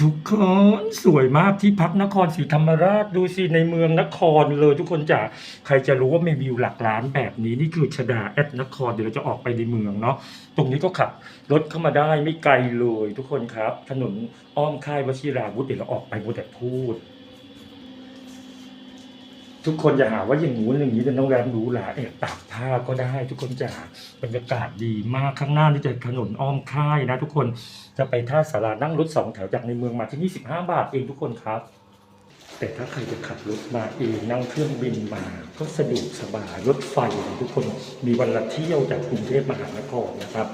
ทุกคนสวยมากที่พักนครศรีธรรมราชดูสิในเมืองนครเลยทุกคนจ๋าใครจะรู้ว่ามีวิวหลักล้านแบบนี้นี่คือชดาแอดนครเดี๋ยวเราจะออกไปในเมืองเนาะตรงนี้ก็ขับรถเข้ามาได้ไม่ไกลเลย ทุกคนครับ ถนนอ้อมค่ายวชิราวุธเดี๋ยวเราออกไปมัวแต่พูด ทุกคนอย่าหาว่าอย่างงู้นอย่างนี้เป็นโรงแรมรูหราแอบตากผ้าก็ได้ ทุกคนจ๋าบรรยากาศดีมากข้างหน้านี่จะถนนอ้อมค่ายนะ ทุกคนจะไปท่าสารานั่งรถสองแถวจากในเมืองมาที่นี่15บาทเองทุกคนครับ แต่ถ้าใครจะขับรถมาเองนั่งเครื่องบินมา ก็สะดวกสบายรถไฟนะทุกคนมีวันละเที่ยวจากกรุงเทพมหานครนะครับ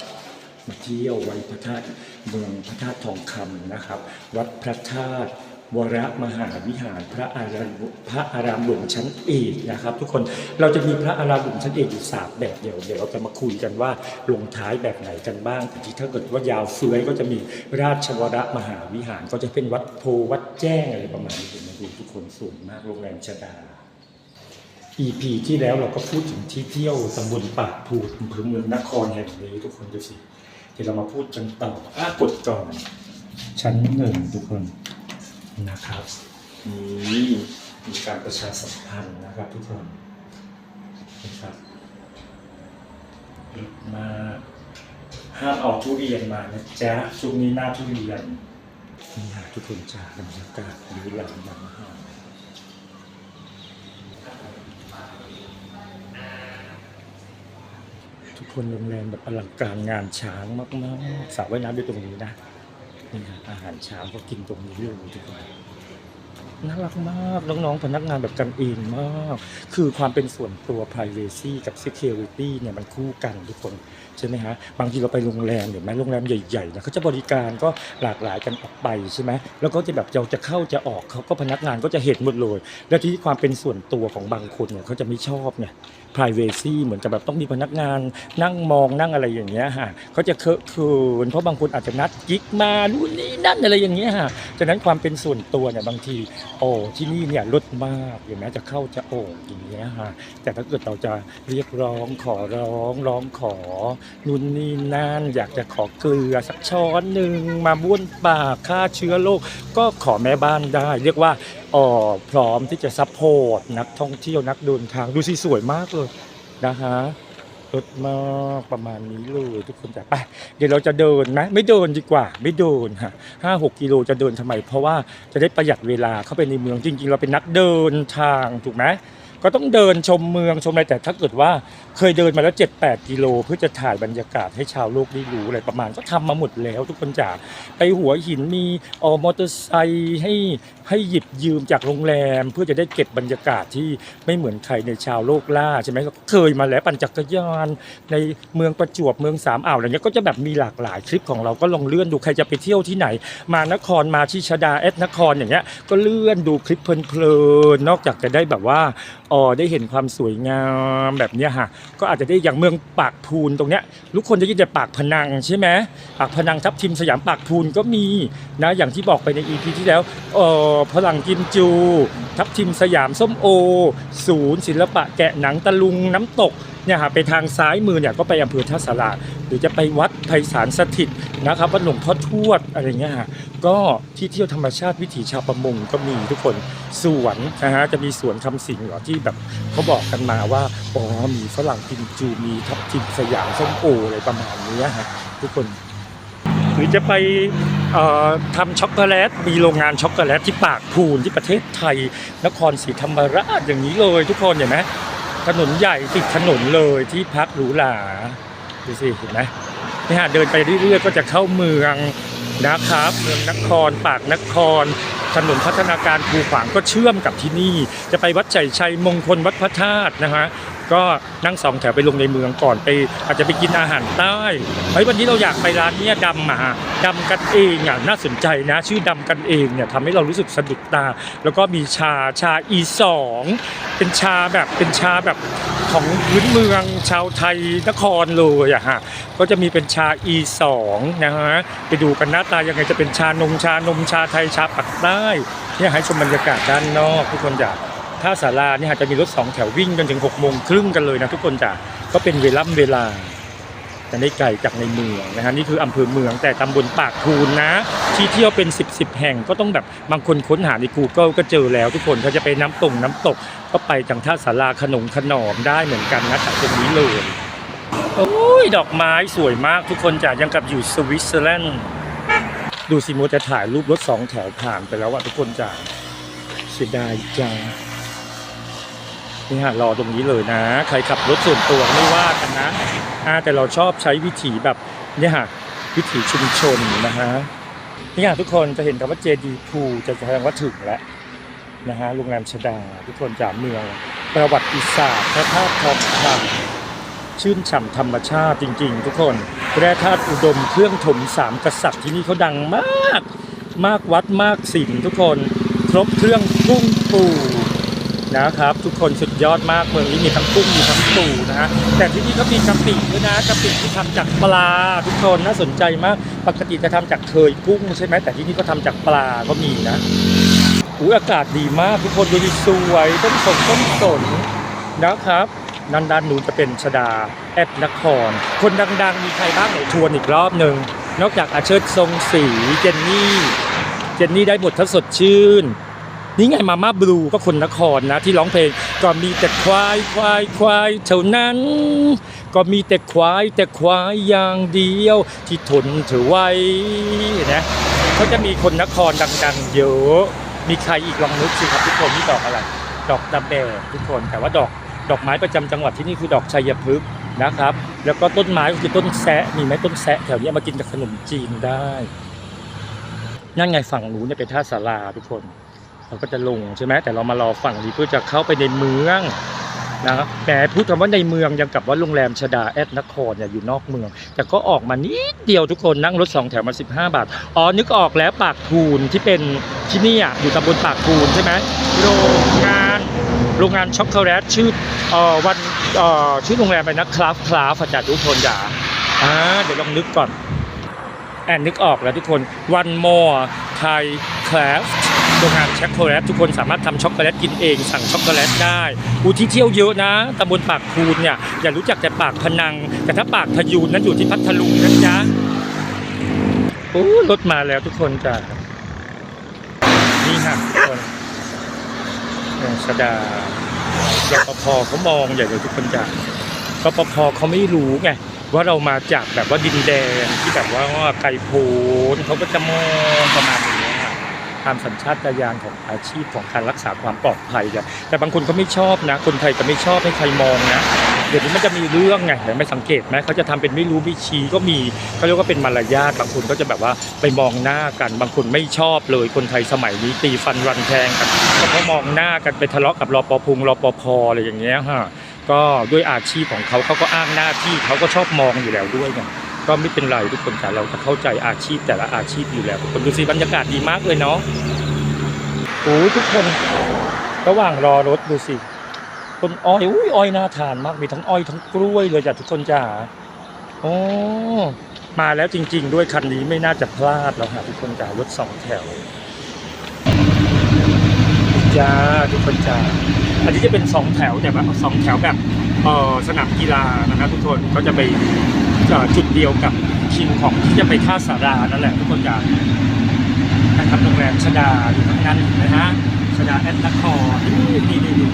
มาเที่ยวไว้พระธาตุเมืองพระธาตุทองคำนะครับ วัดพระธาตุ วรมหาวิหารพระอารามพระอารามหลวงชั้นเอกนะครับ ทุกคนเราจะมีพระอารามหลวงชั้นเอกอยู่สามแบบเดียวเดี๋ยวเราจะมาคุยกันว่าลงท้ายแบบไหนกันบ้างแต่ที่ถ้าเกิดว่ายาวเฟื้อยก็จะมีราชวรมหาวิหารก็จะเป็นวัดโพวัดแจ้งอะไรประมาณนี้เดี๋ยวมาดูทุกคนสวยมากโรงแรมชดา EP ที่แล้วเราก็พูดถึงที่เที่ยวตำบลปากพูดอำเภอเมืองนครแห่งนี้ทุกคนดูสิเดี๋ยวเรามาพูดกันต่ออะกดก่อนชั้นหนึ่งทุกคน นะครับนี่มีการประชาสัมพันธ์นะครับทุกคนนะครับเยอะมากห้ามเอาทุเรียนมานะจ๊ะช่วงนี้หน้าทุเรียนนี่นะทุกคนจ้าบรรยากาศดีหลังอย่างมากทุกคนโรงแรมแบบอลังการงานช้างมากๆสระว่ายน้ำอยู่ตรงนี้นะนี่นะ อาหารเช้าก็กินตรงนี้เลยทุกคน น่ารักมาก น้องๆพนักงานแบบกันเองมาก คือความเป็นส่วนตัว privacy กับ security เนี่ยมันคู่กันทุกคน ใช่ไหมฮะ บางทีเราไปโรงแรมเห็นไหมโรงแรมใหญ่ๆนะเขาจะบริการก็หลากหลายกันออกไปใช่ไหมแล้วก็จะแบบเราจะเข้าจะออกเขาก็พนักงานก็จะเห็นหมดเลย แล้วที่ความเป็นส่วนตัวของบางคนเนี่ยเขาจะไม่ชอบไง privacy เหมือนกับแบบต้องมีพนักงานนั่งมองนั่งอะไรอย่างเงี้ยฮะเขาจะเคอะเขินเพราะบางคนอาจจะนัดกิ๊กมานู่นนี่นั่นอะไรอย่างเงี้ยฮะฉะนั้นความเป็นส่วนตัวเนี่ยบางทีโอ้ที่นี่เนี่ยลดมากอย่างแม้จะเข้าจะโอ่งอย่างเงี้ยฮะแต่ถ้าเกิดเราจะเรียกร้องขอร้องร้องขอนู่นนี่นั่นอยากจะขอเกลือสักช้อนหนึ่งมาบ้วนปากฆ่าเชื้อโรคก็ขอแม่บ้านได้ เรียกว่าอ๋อพร้อมที่จะซัพพอร์ตนักท่องเที่ยวนักเดินทางดูสิสวยมากเลยนะฮะ ลดมากประมาณนี้เลยทุกคนจะไปเดี๋ยวเราจะเดินไหมไม่เดินดีกว่า ไม่เดินฮะห้าหกกิโลจะเดินทำไม เพราะว่าจะได้ประหยัดเวลาเข้าไปในเมืองจริง ๆ เราเป็นนักเดินทางถูกไหม ก็ต้องเดินชมเมืองชมอะไรแต่ถ้าเกิดว่าเคยเดินมาแล้ว 7-8 กิโล เพื่อจะถ่ายบรรยากาศให้ชาวโลกได้รู้อะไรประมาณ ก็ทำมาหมดแล้วทุกคนจ๋าไปหัวหินมีออมอเตอร์ไซค์ให้ให้หยิบยืมจากโรงแรม เพื่อจะได้เก็บบรรยากาศที่ไม่เหมือนใครในชาวโลกล่าใช่ไหมก็เคยมาแล้วปั่นจักรยานในเมืองประจวบเมืองสามอ่าวอะไรเงี้ยก็จะแบบมีหลากหลายคลิปของเราก็ลองเลื่อนดูใครจะไปเที่ยวที่ไหน มานครมาที่ชดาเอสนครอย่างเงี้ยก็เลื่อนดูคลิปเพลินๆนอกจากจะได้แบบว่าอ๋อได้เห็นความสวยงามแบบเนี้ยฮะก็อาจจะได้อย่างเมืองปากพูนตรงเนี้ยทุกคนจะยินแต่ปากพนังใช่ไหมปากพนังทับทิมสยามปากพูนก็มีนะอย่างที่บอกไปในอีพีที่แล้วเออพลังกิมจู ทับทิมสยามส้มโอ ศูนย์ศิลปะแกะหนังตะลุงน้ำตก เนี่ยฮะไปทางซ้ายมือเนี่ยก็ไปอำเภอท่าสาราหรือจะไปวัดไพศาลสถิตนะครับวัดหลวงพ่อทวดอะไรเงี้ยฮะก็ที่เที่ยวธรรมชาติวิถีชาวประมงก็มีทุกคนสวนนะฮะจะมีสวนคำสิงเหรอที่แบบเขาบอกกันมาว่าอ๋อมีฝรั่งกิมจูมีทับทิมสยามส้มโออะไรประมาณนี้ฮะทุกคนหรือจะไปเอ่อทำช็อกโกแลต มีโรงงานช็อกโกแลตที่ปากพูนที่ประเทศไทย นครศรีธรรมราชอย่างนี้เลยทุกคนเห็นไหม ถนนใหญ่ติดถนนเลยที่พักหรูหราดูสิเห็นไหมนี่ฮะเดินไปเรื่อยๆก็จะเข้าเมืองนะครับเมืองนครปากนคร ถนนพัฒนาการภูขวางก็เชื่อมกับที่นี่ จะไปวัดใจชัยมงคลวัดพระธาตุนะฮะ ก็นั่งสองแถวไปลงในเมืองก่อนไป อาจจะไปกินอาหารใต้เฮ้ยวันนี้เราอยากไปร้านเนี้ยดำมาดำกันเองอะน่าสนใจนะชื่อดำกันเองเนี่ยทำให้เรารู้สึกสะดุดตา แล้วก็มีชาชาอีสองเป็นชาแบบเป็นชาแบบของพื้นเมืองชาวไทยนครเลยอะฮะก็จะมีเป็นชาอีสองนะฮะไปดูกันหน้าตายังไงจะเป็นชานมชานมชาไทยชาปักใต้เนี่ยให้ชมบรรยากาศด้านนอกทุกคนอยาก ถ้าศาลาเนี่ยจะมีรถสองแถววิ่งกันถึง6กโมงครึ่งกันเลยนะทุกคนจ้ะก็เป็นเวล่ำเวลาจะได้ไกลจากในเมืองนะฮะนี่คืออำเภอเมืองแต่ตำบลปากพูนนะ ที่เที่ยวเป็น 10บสแห่งก็ต้องแบบบางคนค้นหาใน Google ก็เจอแล้วทุกคนเขาจะไปน้ำตกน้ำตก ก็ไปจังท่าสาราขนมขนอมได้เหมือนกันนะจากตรงนี้เลยโอ้ยดอกไม้สวยมากทุกคนจ้ะยังกับอยู่สวิตเซอร์แลนด์ดูสิโมจะถ่ายรูปรถสองแถวผ่านไปแล้ววะทุกคนจ้ะเสียดายจัง นี่ฮะรอตรงนี้เลยนะ ใครขับรถส่วนตัวไม่ว่ากันนะแต่เราชอบใช้วิถีแบบเนี่ยฮะวิถีชุมชนนะฮะนี่ฮะทุกคนจะเห็นคำว่า JD2 จะแสดงว่าถึงแล้วนะฮะโรงแรมชดา ทุกคนจากเมืองประวัติศาสตร์พระธาตุทองคำชื่นฉ่ำธรรมชาติจริง ๆ ทุกคนแร่ธาตุอุดมเครื่องถมสามกษัตริย์ที่นี่เขาดังมาก มากวัดมากศิลป์ทุกคน ครบเครื่องกุ้งปู นะครับ ทุกคนสุดยอดมากเมืองนี้มีทั้งกุ้งมีทั้งปูนะฮะแต่ที่นี่ก็มีกะปิด้วยนะกะปิที่ทำจากปลา ทุกคนน่าสนใจมากปกติจะทำจากเคยกุ้งใช่ไหมแต่ที่นี่ก็ทำจากปลาก็มีนะอุ้ยอากาศดีมากทุกคนดูดิสวยต้นสนต้นสนนะครับด้านด้านนู้นจะเป็นชดาแอปนคร คนดังๆ มีใครบ้างไหนทวนอีกรอบหนึ่งนอกจากอาเชิดทรงศรีเจนนี่ เจนนี่ได้บททัศสดชื่น นี่ไงมาม่าบลูก็คนนครนะที่ร้องเพลงก็มีแต่ควายควายควายเท่านั้น ก็มีแต่ควายแต่ควายอย่างเดียว ที่ทนเธอไว้นะเขาจะมีคนนครดังๆเยอะมีใครอีกลองนึกสิครับทุกคนนี่ดอกอะไร ดอกตะแบกทุกคนแต่ว่าดอกดอกไม้ประจำจังหวัดที่นี่คือดอกชัยพฤกษ์นะครับ แล้วก็ต้นไม้ก็คือต้นแซะมีไหมต้นแซะแถวนี้มากินกับขนมจีนได้ นั่นไงฝั่งหนูเนี่ยเป็นท่าสาราทุกคน เราก็จะลงใช่ไหมแต่เรามารอฝั่งนี้เพื่อจะเข้าไปในเมืองนะครับแต่พูดคำว่าในเมืองยังกับว่าโรงแรมชดาแอดนครเนี่ยอยู่นอกเมือง แต่ก็ออกมานิดเดียวทุกคนนั่งรถสองแถวมา 15 บาท อ๋อนึกออกแล้วปากพูนที่เป็นที่นี่อะอยู่ตำบลปากพูนใช่ไหมโรงงานโรงงานช็อกโกแลตชื่อเอ่อวันเอ่อชื่อโรงแรมอะไรนะคราฟคราฟจัดทุกคนจ๋าอ่าเดี๋ยวลองนึกก่อนแอนนึกออกแล้วทุกคน one more Thai craft โรงงานช็อกโกแลตทุกคนสามารถทำช็อกโกแลตกินเอง สั่งช็อกโกแลตได้อูที่เที่ยวเยอะนะตำบลปากพูนเนี่ยอย่ารู้จักแต่ปากพนัง แต่ถ้าปากพยูนนั้นอยู่ที่พัทลุงนะจ๊ะโอ้รถมาแล้วทุกคนจ้ะนี่ฮะทุกคนสดารปภเขามองใหญ่เลยทุกคนจ้ะรปภเขาไม่รู้ไงว่าเรามาจากแบบว่าดินแดนที่แบบว่าไกลโพ้นเขาก็จะมองประมาณนี้ ตามสัญชาตญาณของอาชีพของการรักษาความปลอดภัยกันแต่บางคนเขาไม่ชอบนะ คนไทยจะไม่ชอบให้ใครมองนะ เดี๋ยวนี้มันจะมีเรื่องไงเห็นไหม่สังเกตไหมเขาจะทำเป็นไม่รู้ไม่ชี้ก็มีเขาเรียกว่าเป็นมารยาทบางคนก็จะแบบว่าไปมองหน้ากัน บางคนไม่ชอบเลยคนไทยสมัยนี้ตีฟันรันแทงกันก็เพราะมองหน้ากันไปทะเลาะกับรปภรปภอะไรอย่างเงี้ยฮะก็ด้วยอาชีพของเขาเขาก็อ้างหน้าที่เขาก็ชอบมองอยู่แล้วด้วยไง ก็ไม่เป็นไรทุกคนแต่เราจะเข้าใจอาชีพแต่ละอาชีพอยู่แล้วทุกคนดูสิบรรยากาศดีมากเลยเนาะโอ้ทุกคนระหว่างรอรถดูสิต้นอ้อยอุ้ยอ้อยน่าทานมากมีทั้งอ้อยทั้งกล้วยเลยจ้ะทุกคนจ้าโอ้มาแล้วจริง ๆ ด้วยคันนี้ไม่น่าจะพลาดแล้วฮะทุกคนจ้ารถสองแถวจ้าทุกคนจ้าอันนี้จะเป็นสองแถวแต่แบบสองแถวแบบเออสนามกีฬานะครับทุกคนก็จะไป จุดเดียวกับคิวของที่จะไปท่าสารานั่นแหละทุกคนจะนะครับโรงแรมชดาอยู่ข้งนั้นนะฮะชดาแอนนครนี่นี่นี่